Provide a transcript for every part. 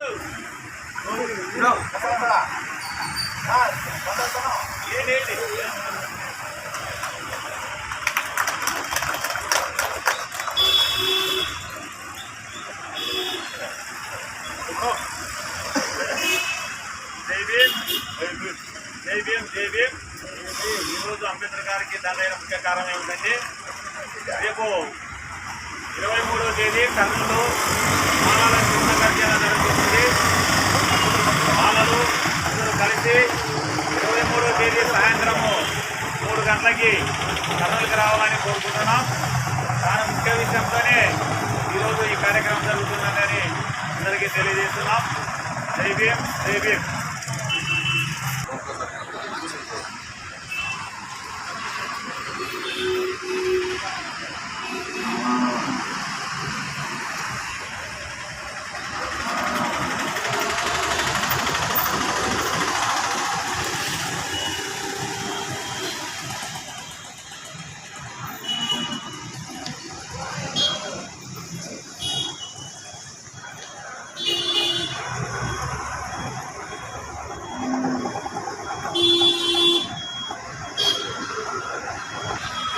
జై భీమ్ ఈరోజు అంబేద్కర్ గారికి దండైన ముఖ్య కారణం ఏమిటంటే రేపు ఇరవై మూడవ తేదీ కర్నూలు మాలాల కృష్ణ జరుగుతుంది మాలలు అందరూ కలిసి ఇరవై మూడవ తేదీ సాయంత్రము తిరిగి కర్నూలుకి రావాలని కోరుకుంటున్నాం. దాని ముఖ్య విషయంతోనే ఈరోజు ఈ కార్యక్రమం జరుగుతుందని అందరికీ తెలియజేస్తున్నాం. జై భీమ్ జై భీమ్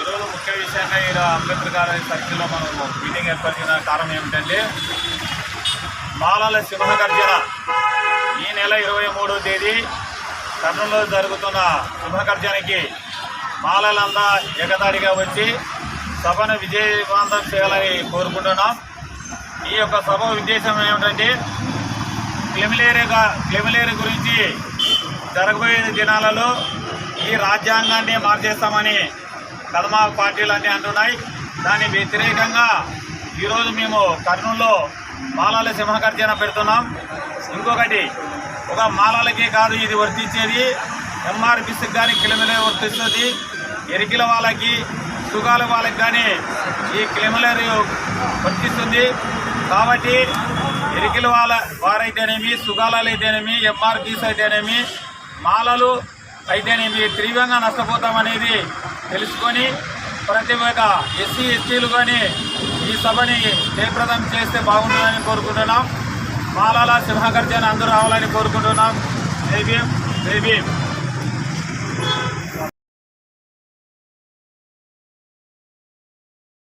ఈరోజు ముఖ్య విషయంగా ఈరోజు అంబేద్కర్ గారి సర్కిల్లో మనం మీటింగ్ ఏర్పరిచిన కారణం ఏమిటంటే మాలాల సింహగర్జన. ఈ నెల ఇరవై మూడో తేదీ కర్నూలులో జరుగుతున్న సింహగర్జనకి బాలలంతా ఎగతాడిగా వచ్చి సభను విజయవంతం చేయాలని కోరుకుంటున్నాం. ఈ యొక్క సభ ఉద్దేశం ఏమిటంటే క్లెమిలేరుగా క్లెమిలేరు గురించి జరగబోయే దినాలలో ఈ రాజ్యాంగాన్ని మార్చేస్తామని కదమా పార్టీలు అన్నీ అంటున్నాయి. దాని వ్యతిరేకంగా ఈరోజు మేము కర్నూలులో మాలాల సింహగర్జన పెడుతున్నాం. ఇంకొకటి ఒక మాలాలకే కాదు ఇది వర్తించేది. ఎంఆర్పిసికి కానీ కిలమిలే వర్తిస్తుంది. ఎరికిల వాళ్ళకి సుగాల వాళ్ళకి కానీ ఈ కిలమిలేరు వర్తిస్తుంది. కాబట్టి ఎరికిల వాళ్ళ వారైతేనేమి సుగాలాలు అయితేనేమి ఎంఆర్పీస్ అయితేనేమి మాలలు అయితేనేమి తీవ్రంగా నష్టపోతామనేది తెలుసుకొని ప్రతి ఒక్క ఎస్సీ ఎస్టీలు కానీ ఈ సభని జయప్రదం చేస్తే బాగుంటుందని కోరుకుంటున్నాం. మాలాల సింహగర్జన అందరూ రావాలని కోరుకుంటున్నాం. జై భీం జై భీం